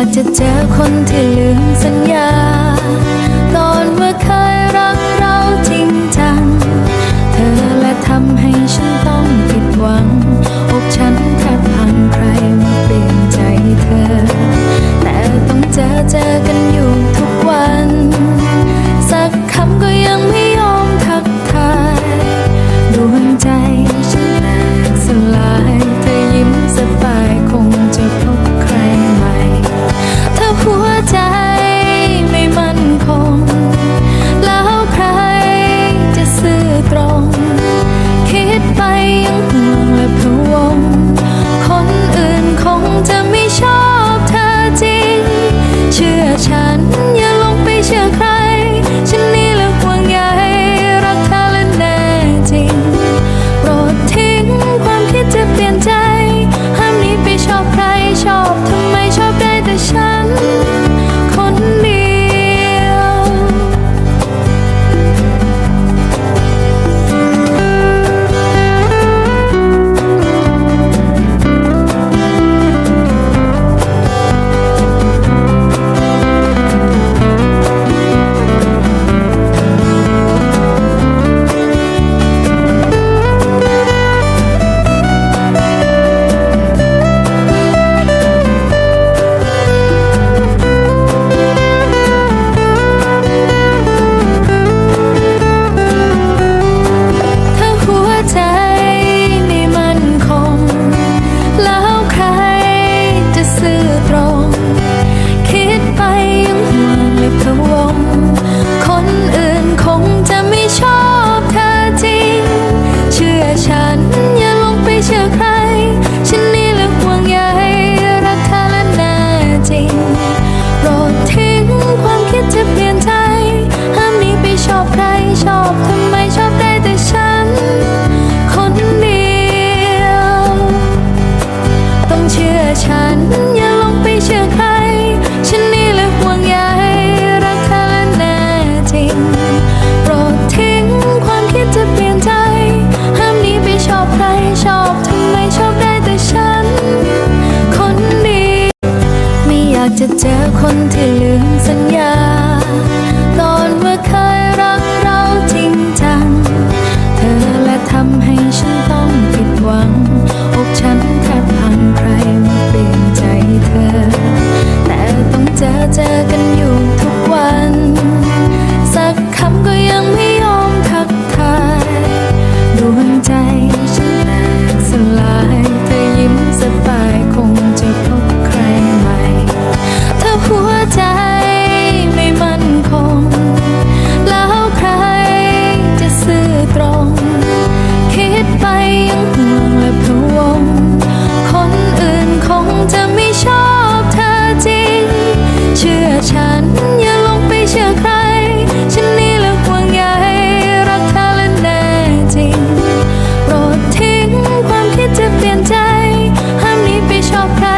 ากจะเจอคนที่ลืมสัญญา ฉัน อย่าลงไปเชื่อใคร ฉันนี่และห่วงใยรักเธอแแน่จริงโปรดทิ้งความคิดจะเปลี่ยนใจ ห้ามนี้ไปชอบใครชอบทำไมชอบได้แต่ฉัน คนดี ไม่อยากจะเจอคนที่ลืมสัญญา 照看